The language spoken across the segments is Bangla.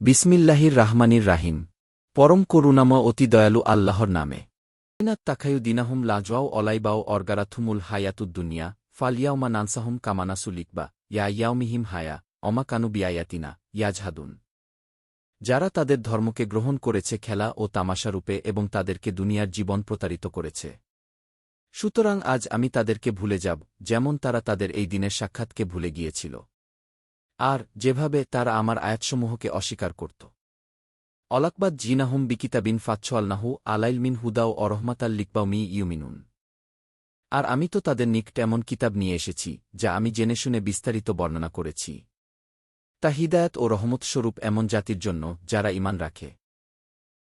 বিসমিল্লাহির রাহমানির রাহিম। পরম করুণাময় অতি দয়ালু আল্লাহর নামে। ইনাত তাকায়ু দিনাহুম লাজওয়াও অলাইবাও অর্গারাথুমুল হায়াতুদ্দুনিয়া ফালিয়াউমা নানসাহুম কামানাসুলিকবা ইয়া ইয়াউমিহিম হায়া অমাকানু বিয়ায়াতিনা ইয়াজহাদুন। যারা তাদের ধর্মকে গ্রহণ করেছে খেলা ও তামাশারূপে এবং তাদেরকে দুনিয়ার জীবন প্রতারিত করেছে। সুতরাং আজ আমি তাদেরকে ভুলে যাব, যেমন তারা তাদের এই দিনের সাক্ষাৎকে ভুলে গিয়েছিল। আর যেভাবে তারা আমার আয়াতসমূহকে অস্বীকার করত। অলাকবাদ জিনাহুম বিকিতা বিন ফাচ্ছালনাহু আলাইল মিন হুদাও অরহমাতাল লিকবাও মি ইউমিনুন। আর আমি তো তাদের নিকট এমন কিতাব নিয়ে এসেছি, যা আমি জেনে শুনে বিস্তারিত বর্ণনা করেছি। তা হিদায়ত ও রহমতস্বরূপ এমন জাতির জন্য, যারা ইমান রাখে।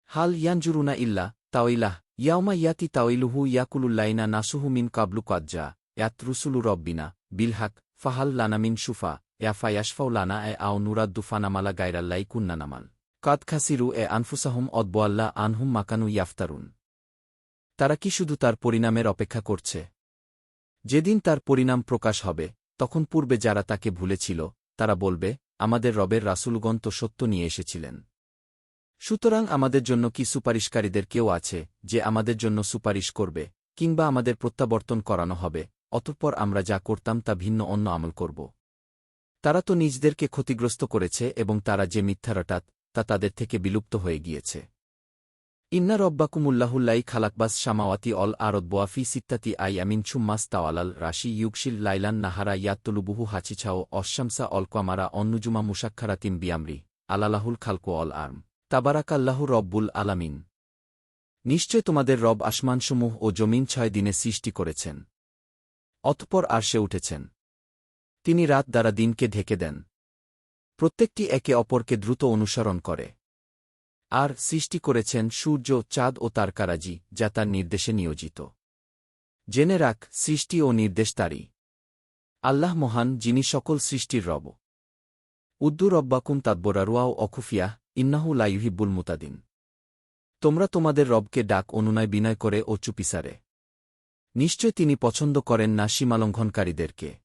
হাল ইয়ানজুরুনা ইল্লা তাওইলাহ ইয়াউমা ইয়াতি তাওইলুহু ইয়াকুলুল্লাইনা নাসুহু মিন কাবলু কাজ্জা, ইয়াত রুসুলু রব্বিনা বিলহাক ফাহাল লানামিন সুফা ইয়াফা ইয়াশফাউ লানা এ আও নুরাদ্দু ফানামালা গাইরাল্লাই কুন্নানামাল কাদ খাসিরু এ আনফুসাহুম অদ্বোয়াল্লা আনহুম মাকানু ইয়াফতারুন তারা কি শুধু তার পরিণামের অপেক্ষা করছে যেদিন তার পরিণাম প্রকাশ হবে তখন পূর্বে যারা তাকে ভুলেছিল তারা বলবে আমাদের রবের রাসুলগণ তো সত্য নিয়ে এসেছিলেন সুতরাং আমাদের জন্য কি সুপারিশকারীদের কেউ আছে যে আমাদের জন্য সুপারিশ করবে কিংবা আমাদের প্রত্যাবর্তন করানো হবে অতঃপর আমরা যা করতাম তা ভিন্ন অন্য আমল করব তারা তো নিজদেরকে ক্ষতিগ্রস্ত করেছে এবং তারা যে মিথ্যারটাত, তা তাদের থেকে বিলুপ্ত হয়ে গিয়েছে। ইন্না রব্বাকুমুল্লাহুল্লাই খালাকবাস শামাওয়াতি অল আরদ বোয়াফি সিত্তাতি আই আমিন ছুম্মাস তাওয়ালাল রাশি ইউকশিল লাইলান নাহারা ইয়াত্তলুবুহু হাচিছাও অশামসা অলকামারা অন্নুজুমা মুসাক্ষারাতিম বিয়ামরি, আলালাহুল খালকো অল আর্ম। তাবারাকাল্লাহু রব্বুল আলামিন। নিশ্চয় তোমাদের রব আসমানসমূহ ও জমিন ছয় দিনে সৃষ্টি করেছেন। অতপর আরশে উঠেছেন। তিনি রাত দ্বারা দিনকে ঢেকে দেন। প্রত্যেকটি একে অপরকে দ্রুত অনুসরণ করে। আর সৃষ্টি করেছেন সূর্য, চাঁদ ও তারকারাজি যা তার নির্দেশে নিয়োজিত। জেনে রাখ, সৃষ্টি ও নির্দেশ তারই। আল্লাহ মহান, যিনি সকল সৃষ্টির রব। উদ্দু রব্বাকুম তাদ্বরারুয়াও অখুফিয়াহ ইন্নাহু লাইহিব্বুল মুতাদিন। তোমরা তোমাদের রবকে ডাক অনুনয় বিনয় করে ও চুপিসারে। নিশ্চয় তিনি পছন্দ করেন না সীমালঙ্ঘনকারীদেরকে।